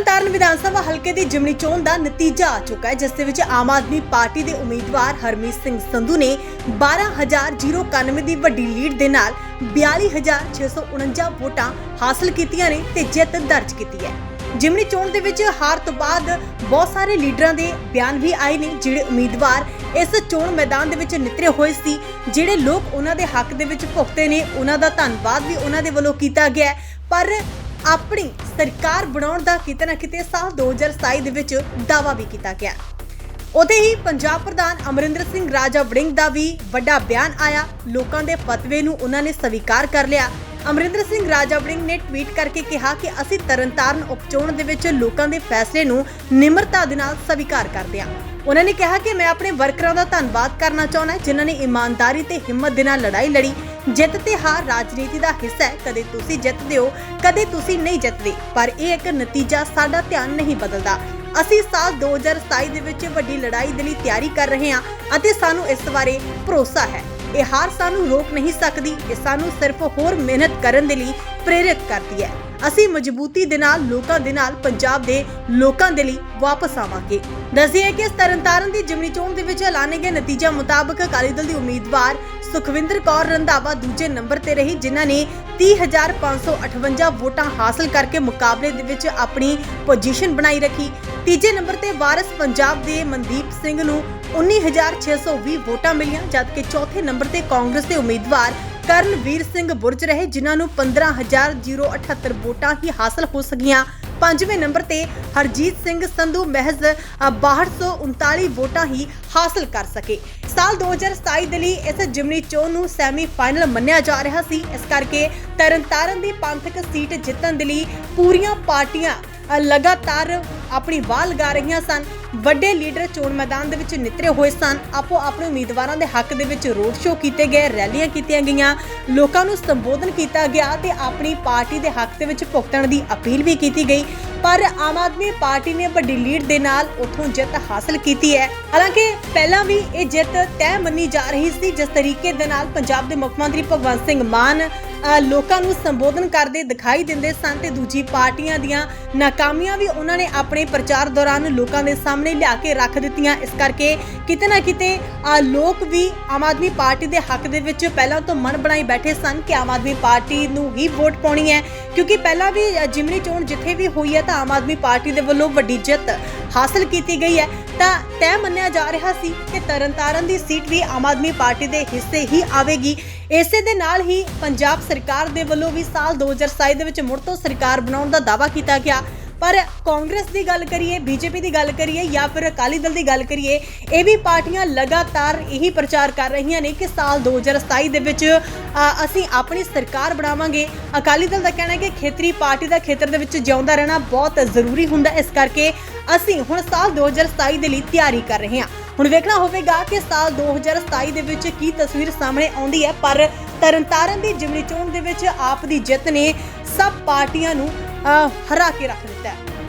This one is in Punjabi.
ਤਰਨਤਾਰਨ ਵਿਧਾਨ ਸਭਾ ਹਲਕੇ ਦੀ ਜਿਮਣੀ ਚੋਣ ਦਾ ਨਤੀਜਾ ਆ ਚੁੱਕਾ ਹੈ, ਜਿਸ ਦੇ ਵਿੱਚ ਆਮ ਆਦਮੀ ਪਾਰਟੀ ਦੇ ਉਮੀਦਵਾਰ ਹਰਮੀਤ ਸਿੰਘ ਸੰਧੂ ਨੇ 12091 ਦੀ ਵੱਡੀ ਲੀਡ ਦੇ ਨਾਲ 42649 ਵੋਟਾਂ ਹਾਸਲ ਕੀਤੀਆਂ ਨੇ ਤੇ ਜਿੱਤ ਦਰਜ ਕੀਤੀ ਹੈ। ਜਿਮਣੀ ਚੋਣ ਦੇ ਵਿੱਚ ਹਾਰ ਤੋਂ ਬਾਅਦ ਬਹੁਤ ਸਾਰੇ ਲੀਡਰਾਂ ਦੇ ਬਿਆਨ ਵੀ ਆਏ ਨੇ, ਜਿਹੜੇ ਉਮੀਦਵਾਰ ਇਸ ਚੋਣ ਮੈਦਾਨ ਦੇ ਵਿੱਚ ਨਿਤਰੇ ਹੋਏ ਸੀ, ਜਿਹੜੇ ਲੋਕ ਉਹਨਾਂ ਦੇ ਹੱਕ ਦੇ ਵਿੱਚ ਭੁਗਤੇ ਨੇ, ਉਹਨਾਂ ਦਾ ਧੰਨਵਾਦ ਵੀ ਉਹਨਾਂ ਦੇ ਵੱਲੋਂ ਕੀਤਾ ਗਿਆ ਪਰ ਆਪਣੀ ਸਰਕਾਰ ਬਣਾਉਣ ਦਾ ਕਿਤੇ ਨਾ ਕਿਤੇ ਸਾਲ 2027 ਦੇ ਵਿੱਚ ਦਾਅਵਾ ਵੀ ਕੀਤਾ ਗਿਆ। ਉਤੇ ਹੀ ਪੰਜਾਬ ਪ੍ਰਧਾਨ ਅਮਰਿੰਦਰ ਸਿੰਘ ਰਾਜਾ ਵੜਿੰਗ ਦਾ ਵੀ ਵੱਡਾ ਬਿਆਨ ਆਇਆ। ਲੋਕਾਂ ਦੇ ਫਤਵੇ ਨੂੰ ਉਹਨਾਂ ਨੇ ਸਵੀਕਾਰ ਕਰ ਲਿਆ। ਅਮਰਿੰਦਰ ਸਿੰਘ ਰਾਜਾ ਵੜਿੰਗ ਨੇ ਟਵੀਟ ਕਰਕੇ ਕਿਹਾ ਕਿ ਅਸੀਂ ਤਰਨਤਾਰਨ ਉਪਚੋਣ ਦੇ ਵਿੱਚ ਲੋਕਾਂ ਦੇ ਫੈਸਲੇ ਨੂੰ ਨਿਮਰਤਾ ਦੇ ਨਾਲ ਸਵੀਕਾਰ ਕਰਦੇ ਹਾਂ। ਉਹਨਾਂ ਨੇ ਕਿਹਾ ਕਿ ਮੈਂ ਆਪਣੇ ਵਰਕਰਾਂ ਦਾ ਧੰਨਵਾਦ ਕਰਨਾ ਚਾਹੁੰਦਾ ਜਿਨ੍ਹਾਂ ਨੇ ਇਮਾਨਦਾਰੀ ਤੇ ਹਿੰਮਤ ਦੇ ਨਾਲ ਲੜਾਈ ਲੜੀ। ਜਿੱਤ ਤੇ ਹਾਰ ਰਾਜਨੀਤੀ ਦਾ ਹਿੱਸਾ ਹੈ, ਕਦੇ ਤੁਸੀਂ ਜਿੱਤਦੇ ਹੋ, ਕਦੇ ਤੁਸੀਂ ਨਹੀਂ ਜਿੱਤਦੇ। ਪਰ ਇਹ ਇੱਕ ਨਤੀਜਾ ਸਾਡਾ ਧਿਆਨ ਨਹੀਂ ਬਦਲਦਾ। ਅਸੀਂ ਸਾਲ 2027 ਦੇ ਵਿੱਚ ਵੱਡੀ ਲੜਾਈ ਦੇ ਲਈ ਤਿਆਰੀ ਕਰ ਰਹੇ ਹਾਂ ਅਤੇ ਸਾਨੂੰ ਇਸ ਬਾਰੇ ਭਰੋਸਾ ਹੈ। ਇਹ ਹਾਰ ਸਾਨੂੰ ਰੋਕ ਨਹੀਂ ਸਕਦੀ, ਇਹ ਸਾਨੂੰ ਸਿਰਫ ਹੋਰ ਮਿਹਨਤ ਕਰਨ ਦੇ ਲਈ ਪ੍ਰੇਰਿਤ ਕਰਦੀ ਹੈ। ਅਸੀਂ ਮਜ਼ਬੂਤੀ ਦੇ ਨਾਲ ਲੋਕਾਂ ਦੇ ਨਾਲ, ਪੰਜਾਬ ਦੇ ਲੋਕਾਂ ਦੇ ਲਈ ਵਾਪਸ ਆਵਾਂਗੇ। ਦੱਸਿਆ ਕਿ ਤਰਨਤਾਰਨ ਦੀ ਜਿਮਨੀ ਚੋਣ ਦੇ ਵਿੱਚ ਐਲਾਨੇ ਗਏ ਨਤੀਜਾ ਮੁਤਾਬਕ ਅਕਾਲੀ ਦਲ ਦੀ ਉਮੀਦਵਾਰ ਸੁਖਵਿੰਦਰ ਕੌਰ ਰੰਧਾਵਾ ਦੂਜੇ ਨੰਬਰ ਤੇ ਰਹੀ, ਜਿਨ੍ਹਾਂ ਨੇ 30558 ਵੋਟਾਂ ਹਾਸਲ ਕਰਕੇ ਮੁਕਾਬਲੇ ਦੇ ਵਿੱਚ ਆਪਣੀ ਪੋਜੀਸ਼ਨ ਬਣਾਈ ਰੱਖੀ। ਤੀਜੇ ਨੰਬਰ ਤੇ ਵਾਰਿਸ ਪੰਜਾਬ ਦੇ ਮਨਦੀਪ ਸਿੰਘ ਨੂੰ 19620 ਵੋਟਾਂ ਮਿਲੀਆਂ, ਜਦਕਿ ਚੌਥੇ ਨੰਬਰ ਤੇ ਕਾਂਗਰਸ ਦੇ ਉਮੀਦਵਾਰ ਕਰਨਵੀਰ ਸਿੰਘ ਬੁਰਜ ਰਹੇ, ਜਿਨ੍ਹਾਂ ਨੂੰ 15078 ਵੋਟਾਂ ਹੀ ਹਾਸਲ ਹੋ ਸਕੀਆਂ। ਪੰਜਵੇਂ ਨੰਬਰ ਤੇ ਹਰਜੀਤ ਸਿੰਘ ਸੰਧੂ ਮਹਿਜ਼ 6239 ਵੋਟਾਂ ਹੀ ਹਾਸਲ ਕਰ ਸਕੇ। ਸਾਲ 2027 ਦੇ ਲਈ ਇਸ ਜਿਮਨੀ ਚੋਣ ਨੂੰ ਸੈਮੀ ਫਾਈਨਲ ਮੰਨਿਆ ਜਾ ਰਿਹਾ ਸੀ। ਇਸ ਕਰਕੇ ਤਰਨਤਾਰਨ ਦੀ ਪੰਥਕ ਸੀਟ ਜਿੱਤਣ ਦੇ ਲਈ ਪੂਰੀਆਂ ਪਾਰਟੀਆਂ ਲਗਾਤਾਰ ਆਪਣੀ ਵਾਹ ਲਗਾ ਰਹੀਆਂ ਸਨ। ਵੱਡੇ ਲੀਡਰ ਚੋਣ ਮੈਦਾਨ ਦੇ ਵਿੱਚ ਨਿਤਰੇ ਹੋਏ ਸਨ। ਆਪੋ ਆਪਣੇ ਉਮੀਦਵਾਰਾਂ ਦੇ ਹੱਕ ਦੇ ਵਿੱਚ ਰੋਡ ਸ਼ੋਅ ਕੀਤੇ ਗਏ, ਰੈਲੀਆਂ ਕੀਤੀਆਂ ਗਈਆਂ। ਲੋਕਾਂ ਨੂੰ ਸੰਬੋਧਨ ਕੀਤਾ ਗਿਆ ਤੇ ਆਪਣੀ ਪਾਰਟੀ ਦੇ ਹੱਕ ਦੇ ਵਿੱਚ ਭੁਗਤਣ ਦੀ ਅਪੀਲ ਵੀ ਕੀਤੀ ਗਈ। ਪਰ ਆਮ ਆਦਮੀ ਪਾਰਟੀ ਨੇ ਵੱਡੀ ਲੀਡ ਦੇ ਨਾਲ ਉੱਥੋਂ ਜਿੱਤ ਹਾਸਲ ਕੀਤੀ ਹੈ। ਹਾਲਾਂਕਿ ਪਹਿਲਾਂ ਵੀ ਇਹ ਜਿੱਤ ਤੈਅ ਮੰਨੀ ਜਾ ਰਹੀ ਸੀ। ਜਿਸ ਤਰੀਕੇ ਦੇ ਨਾਲ ਪੰਜਾਬ ਦੇ ਮੁੱਖ ਮੰਤਰੀ ਭਗਵੰਤ ਸਿੰਘ ਮਾਨ ਲੋਕਾਂ ਨੂੰ ਸੰਬੋਧਨ ਕਰਦੇ ਦਿਖਾਈ ਦਿੰਦੇ ਸਨ ਤੇ ਦੂਜੀ ਪਾਰਟੀਆਂ ਦੀਆਂ ਨਾਕਾਮੀਆਂ ਵੀ ਉਹਨਾਂ ਨੇ ਆਪਣੇ ਪ੍ਰਚਾਰ ਦੌਰਾਨ ਲੋਕਾਂ ਦੇ ਸਾਹਮਣੇ ਲਿਆ ਕੇ ਰੱਖ ਦਿੱਤੀਆਂ। ਇਸ ਕਰਕੇ ਕਿਤੇ ਨਾ ਕਿਤੇ ਲੋਕ ਵੀ ਆਮ ਆਦਮੀ ਪਾਰਟੀ ਦੇ ਹੱਕ ਦੇ ਵਿੱਚ ਪਹਿਲਾਂ ਤੋਂ ਮਨ ਬਣਾਈ ਬੈਠੇ ਸਨ ਕਿ ਆਮ ਆਦਮੀ ਪਾਰਟੀ ਨੂੰ ਹੀ ਵੋਟ ਪਾਉਣੀ ਹੈ। ਕਿਉਂਕਿ ਪਹਿਲਾਂ ਵੀ ਜਿਮਨੀ ਚੋਣ ਜਿੱਥੇ ਵੀ ਹੋਈ ਹੈ ਤਾਂ ਆਮ ਆਦਮੀ ਪਾਰਟੀ ਦੇ ਵੱਲੋਂ ਵੱਡੀ ਜਿੱਤ ਹਾਸਲ ਕੀਤੀ ਗਈ ਹੈ। ਤਾਂ ਤੈਅ ਮੰਨਿਆ ਜਾ ਰਿਹਾ ਸੀ ਕਿ ਤਰਨਤਾਰਨ ਦੀ ਸੀਟ ਵੀ ਆਮ ਆਦਮੀ ਪਾਰਟੀ ਦੇ ਹਿੱਸੇ ਹੀ ਆਵੇਗੀ। ਇਸੇ ਦੇ ਨਾਲ ਹੀ ਪੰਜਾਬ ਸਰਕਾਰ ਦੇ ਵੱਲੋਂ ਵੀ ਸਾਲ 2027 ਦੇ ਵਿੱਚ ਮੁੜ ਤੋਂ ਸਰਕਾਰ ਬਣਾਉਣ ਦਾ ਦਾਅਵਾ ਕੀਤਾ ਗਿਆ। ਪਰ ਕਾਂਗਰਸ ਦੀ ਗੱਲ ਕਰੀਏ, ਬੀਜੇਪੀ ਦੀ ਗੱਲ ਕਰੀਏ ਜਾਂ ਫਿਰ ਅਕਾਲੀ ਦਲ ਦੀ ਗੱਲ ਕਰੀਏ, ਇਹ ਵੀ ਪਾਰਟੀਆਂ ਲਗਾਤਾਰ ਇਹੀ ਪ੍ਰਚਾਰ ਕਰ ਰਹੀਆਂ ਨੇ ਕਿ ਸਾਲ 2027 ਦੇ ਵਿੱਚ ਅਸੀਂ ਆਪਣੀ ਸਰਕਾਰ ਬਣਾਵਾਂਗੇ। ਅਕਾਲੀ ਦਲ ਦਾ ਕਹਿਣਾ ਹੈ ਕਿ ਖੇਤਰੀ ਪਾਰਟੀ ਦਾ ਖੇਤਰ ਦੇ ਵਿੱਚ ਜਿਉਂਦਾ ਰਹਿਣਾ ਬਹੁਤ ਜ਼ਰੂਰੀ ਹੁੰਦਾ। ਇਸ ਕਰਕੇ ਅਸੀਂ ਹੁਣ ਸਾਲ 2027 ਦੇ ਲਈ ਤਿਆਰੀ ਕਰ ਰਹੇ ਹਾਂ। ਹੁਣ ਵੇਖਣਾ ਹੋਵੇਗਾ ਕਿ ਸਾਲ 2027 ਦੇ ਵਿੱਚ ਕੀ ਤਸਵੀਰ ਸਾਹਮਣੇ ਆਉਂਦੀ ਹੈ, ਪਰ ਤਰਨਤਾਰਨ ਦੀ ਜਿਮਨੀ ਚੋਣ ਦੇ ਵਿੱਚ ਆਪ ਦੀ ਜਿੱਤ ਨੇ ਸਭ ਪਾਰਟੀਆਂ ਨੂੰ ਹਰਾ ਕੇ ਰੱਖ ਦਿੱਤਾ। ਹੈ